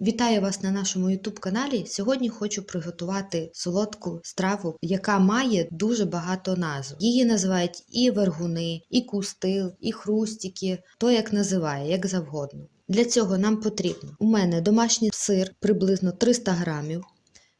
Вітаю вас на нашому YouTube каналі. Сьогодні хочу приготувати солодку страву, яка має дуже багато назв. Її називають і вергуни, і кустил, і хрустики, то як називає, як завгодно. Для цього нам потрібно у мене домашній сир приблизно 300 грамів,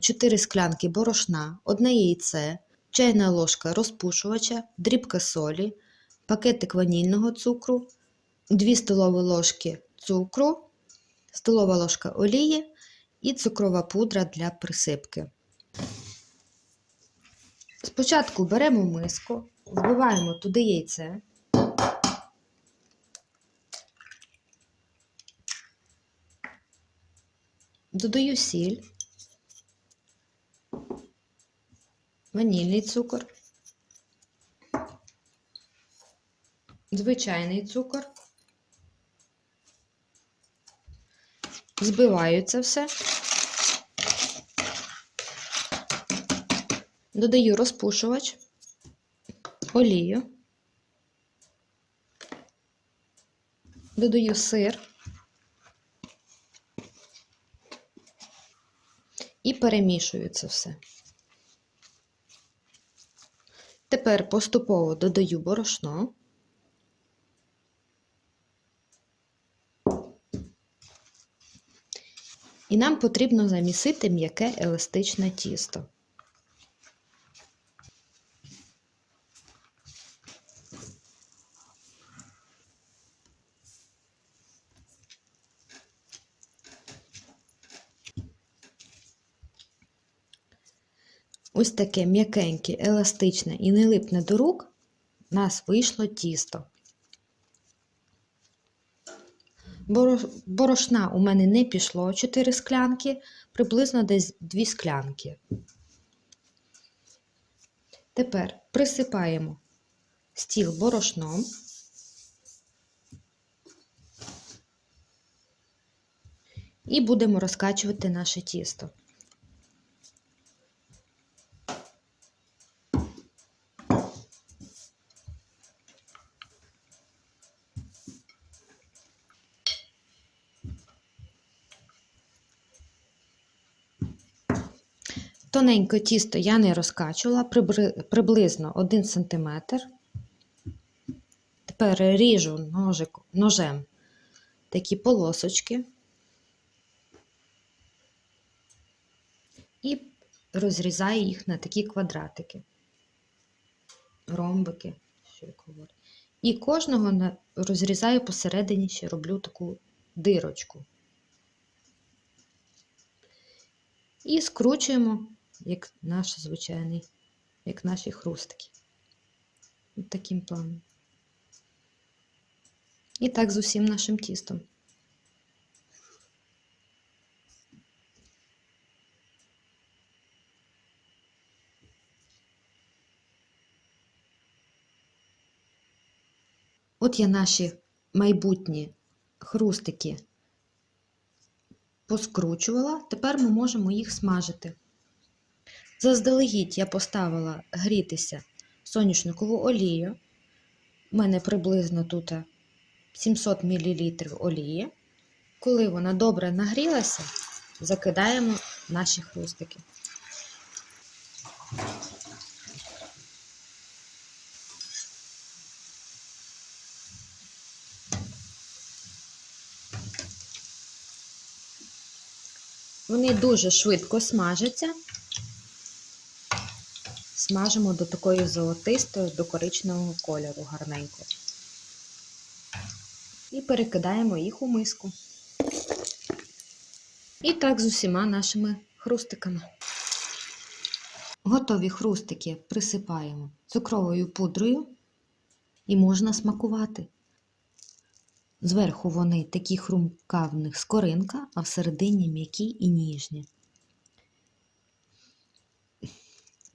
4 склянки борошна, одне яйце, чайна ложка розпушувача, дрібка солі, пакетик ванільного цукру, 2 столові ложки цукру столова ложка олії і цукрова пудра для присипки. Спочатку беремо миску, вбиваємо туди яйце. Додаю сіль, ванільний цукор, звичайний цукор. Збиваю це все. Додаю розпушувач, олію, додаю сир і перемішую це все. Тепер поступово додаю борошно. І нам потрібно замісити м'яке еластичне тісто. Ось таке м'якеньке, еластичне і не липне до рук, у нас вийшло тісто. Борошна у мене не пішло 4 склянки, приблизно десь 2 склянки. Тепер присипаємо стіл борошном. І будемо розкачувати наше тісто. Тоненьке тісто я не розкачувала, приблизно 1 см. Тепер ріжу ножик, ножем такі полосочки і розрізаю їх на такі квадратики, ромбики, що як говорять. І кожного розрізаю посередині ще роблю таку дирочку. І скручуємо як наш звичайний, як наші хрустики. Ось таким планом. І так з усім нашим тістом. От я наші майбутні хрустики поскручувала, тепер ми можемо їх смажити. Заздалегідь я поставила грітися соняшникову олію. У мене приблизно тут 700 мл олії. Коли вона добре нагрілася, закидаємо наші хрустики. Вони дуже швидко смажаться. Смажимо до такої золотистої, до коричневого кольору гарненько. І перекидаємо їх у миску. І так з усіма нашими хрустиками. Готові хрустики присипаємо цукровою пудрою і можна смакувати. Зверху вони такі хрумка в них скоринка, а всередині м'які і ніжні.